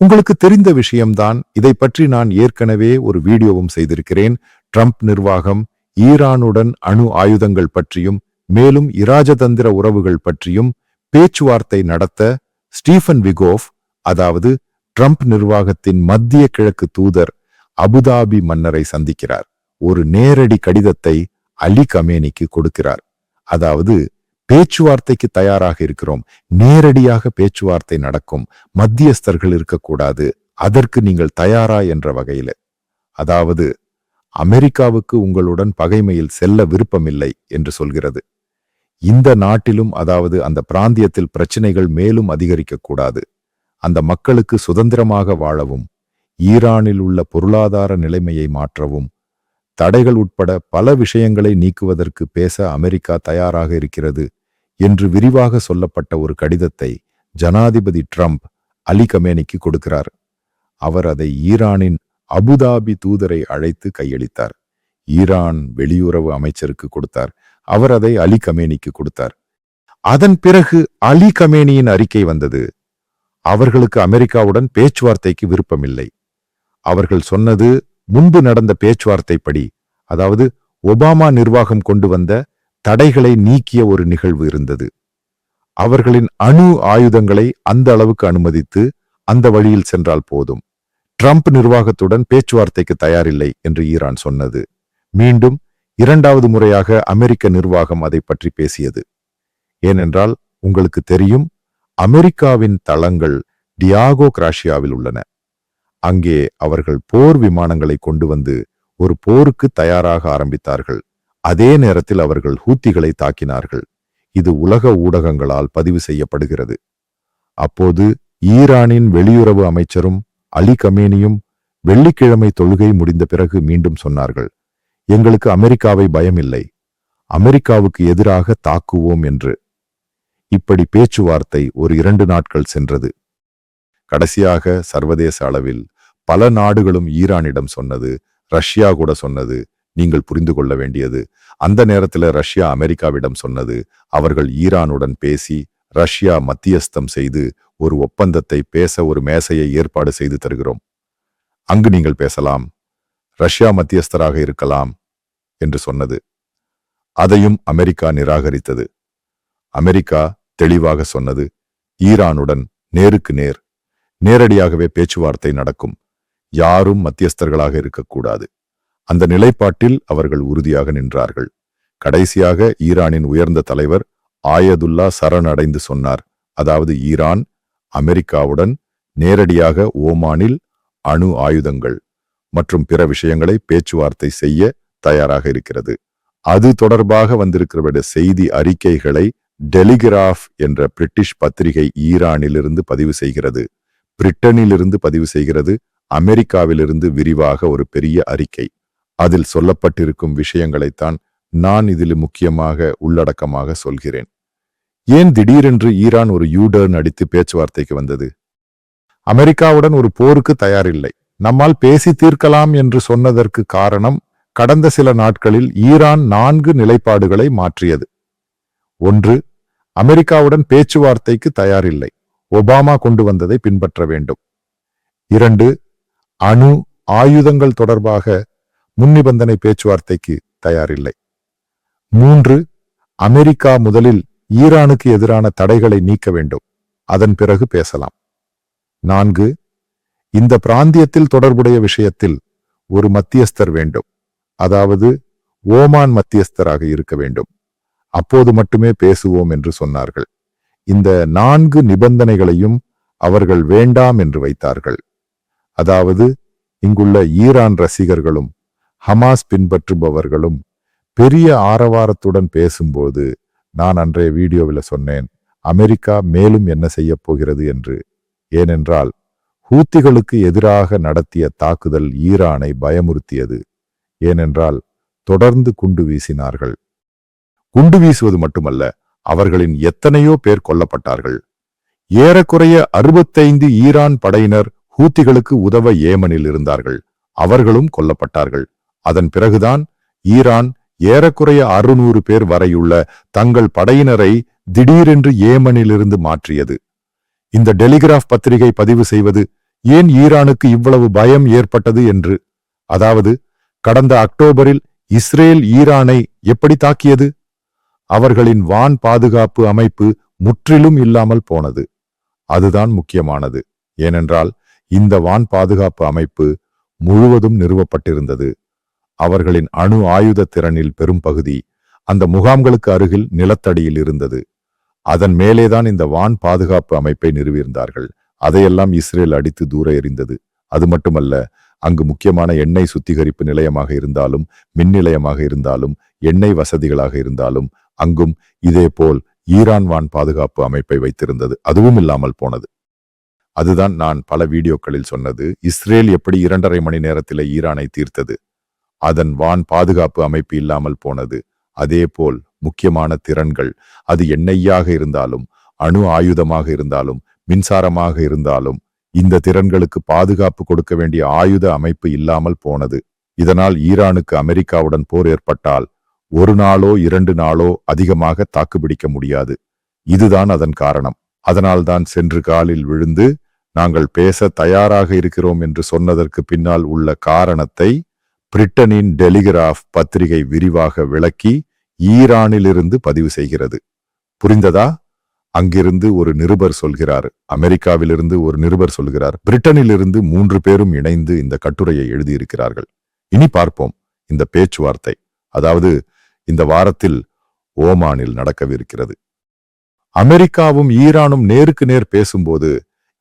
உங்களுக்கு தெரிந்த விஷயம்தான். இதை பற்றி நான் ஏற்கனவே ஒரு வீடியோவும் செய்திருக்கிறேன். ட்ரம்ப் நிர்வாகம் ஈரானுடன் அணு ஆயுதங்கள் பற்றியும் மேலும் இராஜதந்திர உறவுகள் பற்றியும் பேச்சுவார்த்தை நடத்த ஸ்டீஃபன் விகோஃப் அதாவது ட்ரம்ப் நிர்வாகத்தின் மத்திய கிழக்கு தூதர் அபுதாபி மன்னரை சந்திக்கிறார். ஒரு நேரடி கடிதத்தை அலி கமேனிக்கு கொடுக்கிறார். அதாவது பேச்சுவார்த்தைக்கு தயாராக இருக்கிறோம். நேரடியாக பேச்சுவார்த்தை நடக்கும். மத்தியஸ்தர்கள் இருக்கக்கூடாது. அதற்கு நீங்கள் தயாரா என்ற வகையில. அதாவது அமெரிக்காவுக்கு உங்களுடன் பகைமையில் செல்ல விருப்பமில்லை என்று சொல்கிறது. இந்த நாட்டிலும் அதாவது அந்த பிராந்தியத்தில் பிரச்சனைகள் மேலும் அதிகரிக்கக்கூடாது அந்த மக்களுக்கு சுதந்திரமாக வாழவும் ஈரானில் உள்ள பொருளாதார நிலைமையை மாற்றவும் தடைகள் உட்பட பல விஷயங்களை நீக்குவதற்கு பேச அமெரிக்கா தயாராக இருக்கிறது. என்று விரிவாக சொல்லப்பட்ட ஒரு கடிதத்தை ஜனாதிபதி ட்ரம்ப் அலி கமேனிக்கு கொடுக்கிறார். அவர் அதை ஈரானின் அபுதாபி தூதரை அழைத்து கையளித்தார். ஈரான் வெளியுறவு அமைச்சருக்கு கொடுத்தார். அவர் அதை அலி கமேனிக்கு கொடுத்தார். அதன் பிறகு அலி கமேனியின் அறிக்கை வந்தது. அவர்களுக்கு அமெரிக்காவுடன் பேச்சுவார்த்தைக்கு விருப்பமில்லை. அவர்கள் சொன்னது முன்பு நடந்த பேச்சுவார்த்தைப்படி அதாவது ஒபாமா நிர்வாகம் கொண்டு வந்த தடைகளை நீக்கிய ஒரு நிகழ்வு இருந்தது. அவர்களின் அணு ஆயுதங்களை அந்த அளவுக்கு அனுமதித்து அந்த வழியில் சென்றால் போதும். ட்ரம்ப் நிர்வாகத்துடன் பேச்சுவார்த்தைக்கு தயாரில்லை என்று ஈரான் சொன்னது. மீண்டும் இரண்டாவது முறையாக அமெரிக்க நிர்வாகம் அதை பற்றி பேசியது. ஏனென்றால் உங்களுக்கு தெரியும் அமெரிக்காவின் தளங்கள் டியாகோ கிராஷியாவில் உள்ளன. அங்கே அவர்கள் போர் விமானங்களை கொண்டு வந்து ஒரு போருக்கு தயாராக ஆரம்பித்தார்கள். அதே நேரத்தில் அவர்கள் ஹூத்திகளை தாக்கினார்கள். இது உலக ஊடகங்களால் பதிவு செய்யப்படுகிறது. அப்போது ஈரானின் வெளியுறவு அமைச்சரும் அலி கமேனியும் வெள்ளிக்கிழமை தொழுகை முடிந்த பிறகு மீண்டும் சொன்னார்கள் எங்களுக்கு அமெரிக்காவை பயமில்லை. அமெரிக்காவுக்கு எதிராக தாக்குவோம் என்று. இப்படி பேச்சுவார்த்தை ஒரு இரண்டு நாட்கள் சென்றது. கடைசியாக சர்வதேச அளவில் பல நாடுகளும் ஈரானிடம் சொன்னது ரஷ்யா கூட சொன்னது நீங்கள் புரிந்து கொள்ள வேண்டியது. அந்த நேரத்துல ரஷ்யா அமெரிக்காவிடம் சொன்னது அவர்கள் ஈரானுடன் பேசி ரஷ்யா மத்தியஸ்தம் செய்து ஒரு ஒப்பந்தத்தை பேச ஒரு மேசையை ஏற்பாடு செய்து தருகிறோம். அங்கு நீங்கள் பேசலாம் ரஷ்யா மத்தியஸ்தராக இருக்கலாம் என்று சொன்னது. அதையும் அமெரிக்கா நிராகரித்தது. அமெரிக்கா தெளிவாக சொன்னது ஈரானுடன் நேருக்கு நேர் நேரடியாகவே பேச்சுவார்த்தை நடக்கும். யாரும் மத்தியஸ்தர்களாக இருக்கக்கூடாது. அந்த நிலைப்பாட்டில் அவர்கள் உறுதியாக நின்றார்கள். கடைசியாக ஈரானின் உயர்ந்த தலைவர் ஆயதுல்லா சரணடைந்து சொன்னார். அதாவது ஈரான் அமெரிக்காவுடன் நேரடியாக ஓமானில் அணு ஆயுதங்கள் மற்றும் பிற விஷயங்களை பேச்சுவார்த்தை செய்ய தயாராக இருக்கிறது. அது தொடர்பாக வந்திருக்கிறவருடைய செய்தி அறிக்கைகளை டெலிகிராஃப் என்ற பிரிட்டிஷ் பத்திரிகை ஈரானிலிருந்து பதிவு செய்கிறது. பிரிட்டனிலிருந்து பதிவு செய்கிறது. அமெரிக்காவிலிருந்து விரிவாக ஒரு பெரிய அறிக்கை. அதில் சொல்லப்பட்டிருக்கும் விஷயங்களைத்தான் நான் இதில் முக்கியமாக உள்ளடக்கமாக சொல்கிறேன். ஏன் திடீரென்று ஈரான் ஒரு யூடர்ன் அடித்து பேச்சுவார்த்தைக்கு வந்தது? அமெரிக்காவுடன் ஒரு போருக்கு தயாரில்லை. நம்மால் பேசி தீர்க்கலாம் என்று சொன்னதற்கு காரணம் கடந்த சில நாட்களில் ஈரான் நான்கு நிலைப்பாடுகளை மாற்றியது. ஒன்று அமெரிக்காவுடன் பேச்சுவார்த்தைக்கு தயாரில்லை. ஒபாமா கொண்டு வந்ததை பின்பற்ற வேண்டும். இரண்டு அணு ஆயுதங்கள் தொடர்பாக முன்னிபந்தனை பேச்சுவார்த்தைக்கு தயாரில்லை. மூன்று அமெரிக்கா முதலில் ஈரானுக்கு எதிரான தடைகளை நீக்க வேண்டும். அதன் பிறகு பேசலாம். நான்கு இந்த பிராந்தியத்தில் தொடர்புடைய விஷயத்தில் ஒரு மத்தியஸ்தர் வேண்டும். அதாவது ஓமான் மத்தியஸ்தராக இருக்க வேண்டும். அப்போது மட்டுமே பேசுவோம் என்று சொன்னார்கள். இந்த நான்கு நிபந்தனைகளையும் அவர்கள் வேண்டாம் என்று வைத்தார்கள். அதாவது இங்குள்ள ஈரான் ரசிகர்களும் ஹமாஸ் பின்பற்றுபவர்களும் பெரிய ஆரவாரத்துடன் பேசும்போது நான் அன்றைய வீடியோவில் சொன்னேன் அமெரிக்கா மேலும் என்ன செய்யப் போகிறது என்று. ஏனென்றால் ஹூத்திகளுக்கு எதிராக நடத்திய தாக்குதல் ஈரானை பயமுறுத்தியது. ஏனென்றால் தொடர்ந்து குண்டு வீசினார்கள். குண்டு வீசுவது மட்டுமல்ல அவர்களின் எத்தனையோ பேர் கொல்லப்பட்டார்கள். ஏறக்குறைய அறுபத்தைந்து ஈரான் படையினர் ஹூத்திகளுக்கு உதவ ஏமனில் இருந்தார்கள். அவர்களும் கொல்லப்பட்டார்கள். அதன் பிறகுதான் ஈரான் ஏறக்குறைய அறுநூறு பேர் வரையுள்ள தங்கள் படையினரை திடீரென்று ஏமனிலிருந்து மாற்றியது. இந்த டெலிகிராஃப் பத்திரிகை பதிவு செய்வது ஏன் ஈரானுக்கு இவ்வளவு பயம் ஏற்பட்டது என்று? அதாவது கடந்த அக்டோபரில் இஸ்ரேல் ஈரானை எப்படி தாக்கியது? அவர்களின் வான் பாதுகாப்பு அமைப்பு முற்றிலும் இல்லாமல் போனது. அதுதான் முக்கியமானது. ஏனென்றால் இந்த வான் பாதுகாப்பு அமைப்பு முழுவதும் நிறுவப்பட்டிருந்தது. அவர்களின் அணு ஆயுத திறனில் பெரும் பகுதி அந்த முகாம்களுக்கு அருகில் நிலத்தடியில் இருந்தது. அதன் மேலேதான் இந்த வான் பாதுகாப்பு அமைப்பை நிறுவியிருந்தார்கள். அதையெல்லாம் இஸ்ரேல் அடித்து தூர எறிந்தது. அது மட்டுமல்ல அங்கு முக்கியமான எண்ணெய் சுத்திகரிப்பு நிலையமாக இருந்தாலும் மின் நிலையமாக இருந்தாலும் எண்ணெய் வசதிகளாக இருந்தாலும் அங்கும் இதேபோல் ஈரான் வான் பாதுகாப்பு அமைப்பை வைத்திருந்தது. அதுவும் இல்லாமல் போனது. அதுதான் நான் பல வீடியோக்களில் சொன்னது. இஸ்ரேல் எப்படி இரண்டரை மணி நேரத்தில் ஈரானை தீர்த்தது? அதன் வான் பாதுகாப்பு அமைப்பு இல்லாமல் போனது. அதேபோல் முக்கியமான திறன்கள் அது எண்ணெய்யாக இருந்தாலும் அணு ஆயுதமாக இருந்தாலும் மின்சாரமாக இருந்தாலும் இந்த திறன்களுக்கு பாதுகாப்பு கொடுக்க வேண்டிய ஆயுத அமைப்பு இல்லாமல் போனது. இதனால் ஈரானுக்கு அமெரிக்காவுடன் போர் ஏற்பட்டால் ஒரு நாளோ இரண்டு நாளோ அதிகமாக தாக்குப்பிடிக்க முடியாது. இதுதான் அதன் காரணம். அதனால்தான் சென்று காலில் விழுந்து நாங்கள் பேச தயாராக இருக்கிறோம் என்று சொன்னதற்கு பின்னால் உள்ள காரணத்தை பிரிட்டனின் டெலிகிராஃப் பத்திரிகை விரிவாக விளக்கி ஈரானிலிருந்து பதிவு செய்கிறது. புரிந்ததா? அங்கிருந்து ஒரு நிருபர் சொல்கிறார். அமெரிக்காவிலிருந்து ஒரு நிருபர் சொல்கிறார். பிரிட்டனிலிருந்து மூன்று பேரும் இணைந்து இந்த கட்டுரையை எழுதியிருக்கிறார்கள். இனி பார்ப்போம் இந்த பேச்சுவார்த்தை. அதாவது இந்த வாரத்தில் ஓமானில் நடக்கவிருக்கிறது. அமெரிக்காவும் ஈரானும் நேருக்கு நேர் பேசும்போது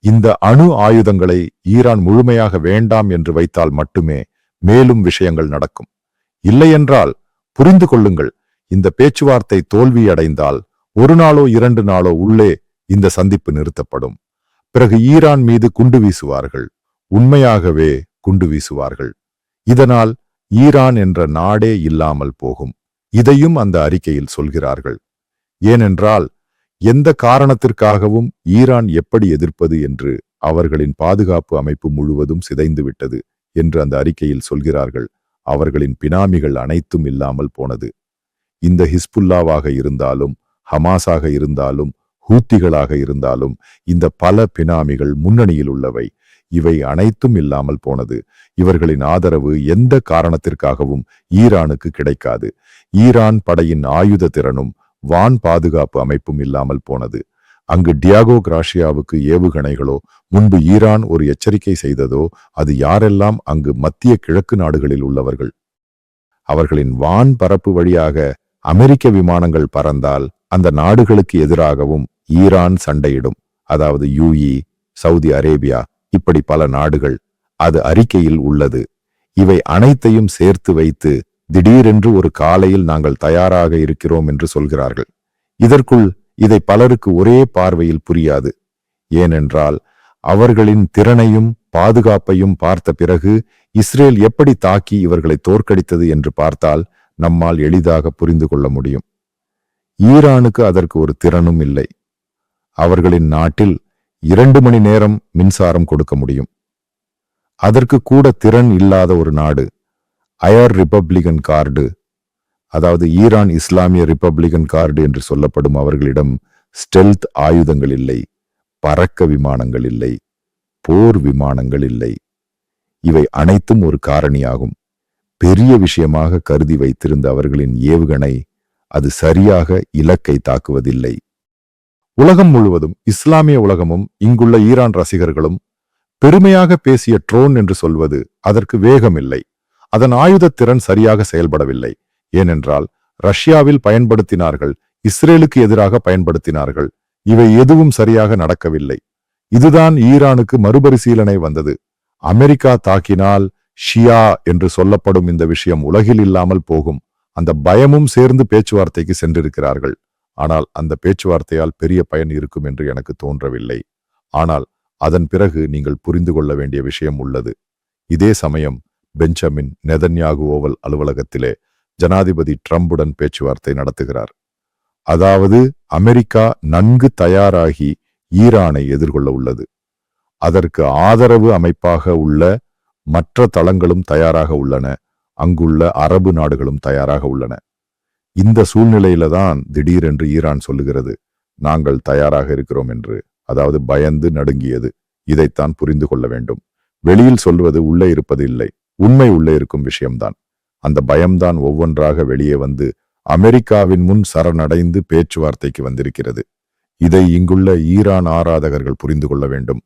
இந்த அணு ஆயுதங்களை ஈரான் முழுமையாக வேண்டாம் என்று வைத்தால் மட்டுமே மேலும் விஷயங்கள் நடக்கும். இல்லையென்றால் புரிந்து கொள்ளுங்கள் இந்த பேச்சுவார்த்தை தோல்வியடைந்தால் ஒரு நாளோ இரண்டு நாளோ உள்ளே இந்த சந்திப்பு நிறுத்தப்படும். பிறகு ஈரான் மீது குண்டு வீசுவார்கள் உண்மையாகவே குண்டு வீசுவார்கள். இதனால் ஈரான் என்ற நாடே இல்லாமல் போகும். இதையும் அந்த அறிக்கையில் சொல்கிறார்கள். ஏனென்றால் எந்த காரணத்திற்காகவும் ஈரான் எப்படி எதிர்ப்பது என்று அவர்களின் பாதுகாப்பு அமைப்பு முழுவதும் சிதைந்து விட்டது என்று அந்த அறிக்கையில் சொல்கிறார்கள். அவர்களின் பினாமிகள் அனைத்தும் இல்லாமல் போனது. இந்த ஹிஸ்புல்லாவாக இருந்தாலும் ஹமாஸாக இருந்தாலும் ஹூத்திகளாக இருந்தாலும் இந்த பல பினாமிகள் முன்னணியில் உள்ளவை. இவை அனைத்தும் இல்லாமல் போனது. இவர்களின் ஆதரவு எந்த காரணத்திற்காகவும் ஈரானுக்கு கிடைக்காது. ஈரான் படையின் ஆயுத திறனும் வான் பாதுகாப்பு அமைப்பும் இல்லாமல் போனது. அங்கு டியாகோ கிராஷியாவுக்கு ஏவுகணைகளோ முன்பு ஈரான் ஒரு எச்சரிக்கை செய்ததோ அது யாரெல்லாம் அங்கு மத்திய கிழக்கு நாடுகளில் உள்ளவர்கள்? அவர்களின் வான் பரப்பு வழியாக அமெரிக்க விமானங்கள் பறந்தால் அந்த நாடுகளுக்கு எதிராகவும் ஈரான் சண்டையிடும். அதாவது யூஇ சவுதி அரேபியா இப்படி பல நாடுகள் அது அறிக்கையில் உள்ளது. இவை அனைத்தையும் சேர்த்து வைத்து திடீரென்று ஒரு காலையில் நாங்கள் தயாராக இருக்கிறோம் என்று சொல்கிறார்கள். இதற்குள் இதை பலருக்கு ஒரே பார்வையில் புரியாது. ஏனென்றால் அவர்களின் திறனையும் பாதுகாப்பையும் பார்த்த பிறகு இஸ்ரேல் எப்படி தாக்கி இவர்களை தோற்கடித்தது என்று பார்த்தால் நம்மால் எளிதாக புரிந்து கொள்ள முடியும். ஈரானுக்கு அதற்கு ஒரு திறனும் இல்லை. அவர்களின் நாட்டில் இரண்டு மணி நேரம் மின்சாரம் கொடுக்க முடியும். அதற்கு கூட திறன் இல்லாத ஒரு நாடு அயர் ரிப்பப்ளிகன் கார்டு அதாவது ஈரான் இஸ்லாமிய ரிப்பப்ளிகன் கார்டு என்று சொல்லப்படும் அவர்களிடம் ஸ்டெல்த் ஆயுதங்கள் இல்லை பறக்க விமானங்கள் இல்லை போர் விமானங்கள் இல்லை. இவை அனைத்தும் ஒரு காரணியாகும். பெரிய விஷயமாக கருதி வைத்திருந்த அவர்களின் ஏவுகணை அது சரியாக இலக்கை தாக்குவதில்லை. உலகம் முழுவதும் இஸ்லாமிய உலகமும் இங்குள்ள ஈரான் ரசிகர்களும் பெருமையாக பேசிய ட்ரோன் என்று சொல்வது அதற்கு வேகமில்லை. அதன் ஆயுத திறன் சரியாக செயல்படவில்லை. ஏனென்றால் ரஷ்யாவில் பயன்படுத்தினார்கள் இஸ்ரேலுக்கு எதிராக பயன்படுத்தினார்கள். இவை எதுவும் சரியாக நடக்கவில்லை. இதுதான் ஈரானுக்கு மறுபரிசீலனை வந்தது. அமெரிக்கா தாக்கினால் ஷியா என்று சொல்லப்படும் இந்த விஷயம் உலகில் இல்லாமல் போகும். அந்த பயமும் சேர்ந்து பேச்சுவார்த்தைக்கு சென்றிருக்கிறார்கள். ஆனால் அந்த பேச்சுவார்த்தையால் பெரிய பயன் இருக்கும் என்று எனக்கு தோன்றவில்லை. ஆனால் அதன் பிறகு நீங்கள் புரிந்து கொள்ள வேண்டிய விஷயம் உள்ளது. இதே சமயம் பெஞ்சமின் நெதன்யாகு ஓவல் அலுவலகத்திலே ஜனாதிபதி ட்ரம்புடன் பேச்சுவார்த்தை நடத்துகிறார். அதாவது அமெரிக்கா நன்கு தயாராகி ஈரானை எதிர்கொள்ள உள்ளது. அதற்கு ஆதரவு அமைப்பாக உள்ள மற்ற தளங்களும் தயாராக உள்ளன. அங்குள்ள அரபு நாடுகளும் தயாராக உள்ளன. இந்த சூழ்நிலையில தான் திடீரென்று ஈரான் சொல்லுகிறது நாங்கள் தயாராக இருக்கிறோம் என்று. அதாவது பயந்து நடுங்கியது. இதைத்தான் புரிந்து கொள்ள வேண்டும். வெளியில் சொல்வது உள்ளே இருப்பது இல்லை. உண்மை உள்ளே இருக்கும் விஷயம்தான். அந்த பயம்தான் ஒவ்வொன்றாக வெளியே வந்து அமெரிக்காவின் முன் சரணடைந்து பேச்சுவார்த்தைக்கு வந்திருக்கிறது. இதை இங்குள்ள ஈரான் ஆராதகர்கள் புரிந்து கொள்ள வேண்டும்.